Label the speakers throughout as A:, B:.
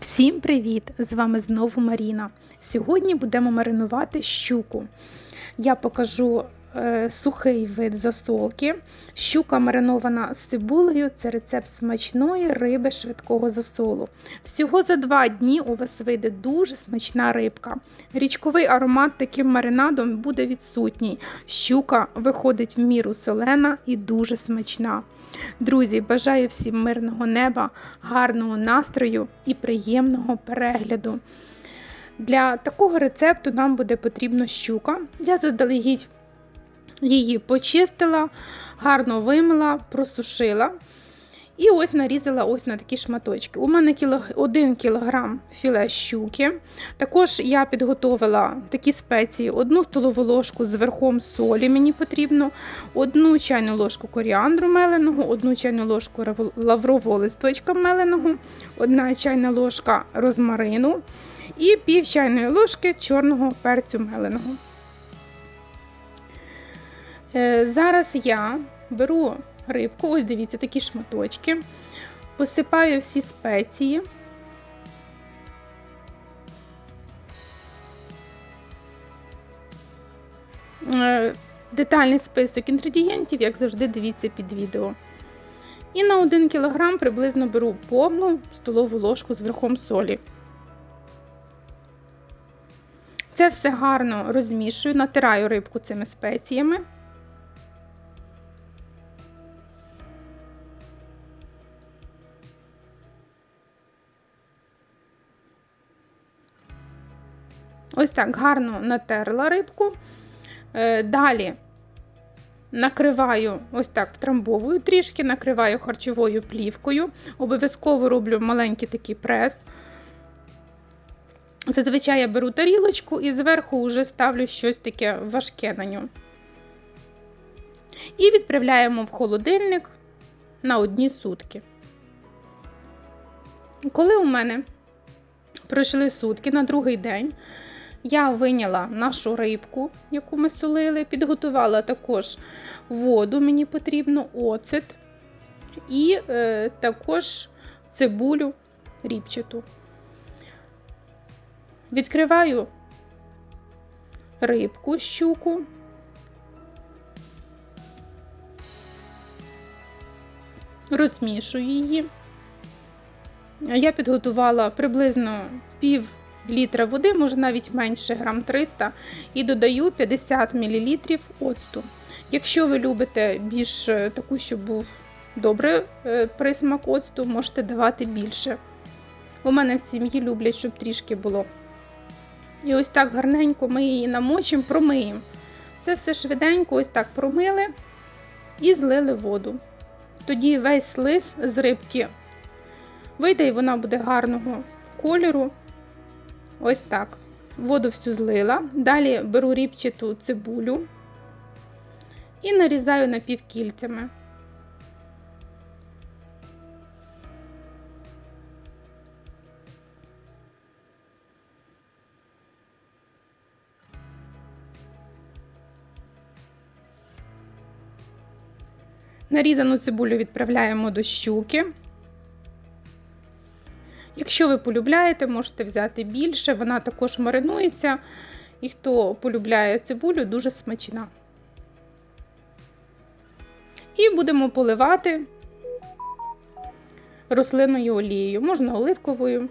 A: Всім привіт! З вами знову Маріна. Сьогодні будемо маринувати щуку. Я покажу сухий вид засолки. Щука маринована з цибулею це рецепт смачної риби швидкого засолу. Всього за два дні у вас вийде дуже смачна рибка. Річковий аромат таким маринадом буде відсутній. Щука виходить в міру солена і дуже смачна. Друзі, бажаю всім мирного неба, гарного настрою і приємного перегляду. Для такого рецепту нам буде потрібна щука. Я заздалегідь її почистила, гарно вимила, просушила. І ось нарізала ось на такі шматочки. У мене 1 кг філе щуки. Також я підготовила такі спеції: одну столову ложку з верхом солі мені потрібно, одну чайну ложку коріандру меленого, одну чайну ложку лаврового листочка меленого, одна чайна ложка розмарину і пів чайної ложки чорного перцю меленого. Е, зараз я беру рибку, ось дивіться, такі шматочки, посипаю всі спеції. Е, детальний список інгредієнтів, як завжди, дивіться під відео. І на 1 кг приблизно беру повну столову ложку з верхом солі. Це все гарно розмішую, натираю рибку цими спеціями. Ось так гарно натерла рибку. Е, далі накриваю, ось так втрамбовую трішки, накриваю харчовою плівкою. Обов'язково роблю маленький такий прес. Зазвичай я беру тарілочку і зверху вже ставлю щось таке важке на ньому. І відправляємо в холодильник на одні сутки. Коли у мене пройшли сутки на другий день, я виняла нашу рибку, яку ми солили, підготувала також воду, мені потрібно, оцет і е, також цибулю ріпчату. Відкриваю рибку, щуку. Розмішую її. Я підготувала приблизно пів літра води, може навіть менше грам 300, і додаю 50 мл оцту. Якщо ви любите більш е, таку, щоб був добрий е, присмак оцту, можете давати більше. У мене в сім'ї люблять, щоб трішки було. І ось так гарненько ми її намочимо, промиємо. Це все швиденько, ось так промили і злили воду. Тоді весь слиз з рибки вийде, і вона буде гарного кольору. Ось так. Воду всю злила. Далі беру ріпчату цибулю і нарізаю напівкільцями. Нарізану цибулю відправляємо до щуки. Якщо ви полюбляєте, можете взяти більше, вона також маринується, і хто полюбляє цибулю, дуже смачна. І будемо поливати рослинною олією, можна оливковою.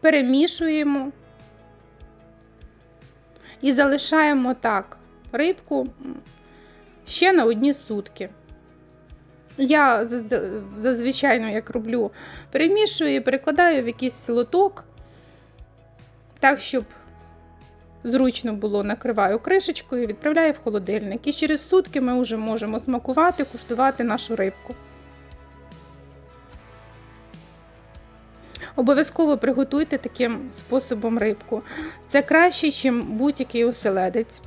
A: Перемішуємо і залишаємо так рибку ще на одні сутки. Я зазвичай, як роблю, перемішую і перекладаю в якийсь лоток, так, щоб зручно було накриваю кришечкою відправляю в холодильник. І через сутки ми вже можемо смакувати, куштувати нашу рибку. Обов'язково приготуйте таким способом рибку. Це краще, ніж будь-який оселедець.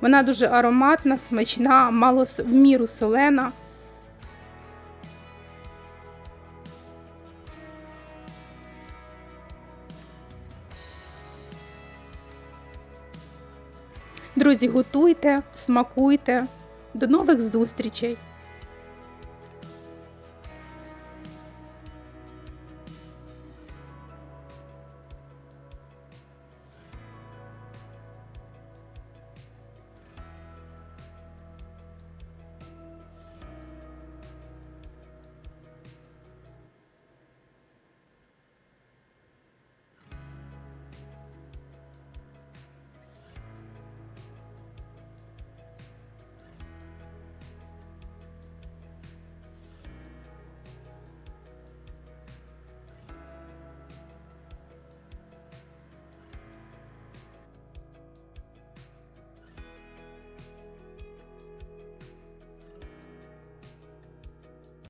A: Вона дуже ароматна, смачна, мало в міру солена. Друзі, готуйте, смакуйте. До нових зустрічей!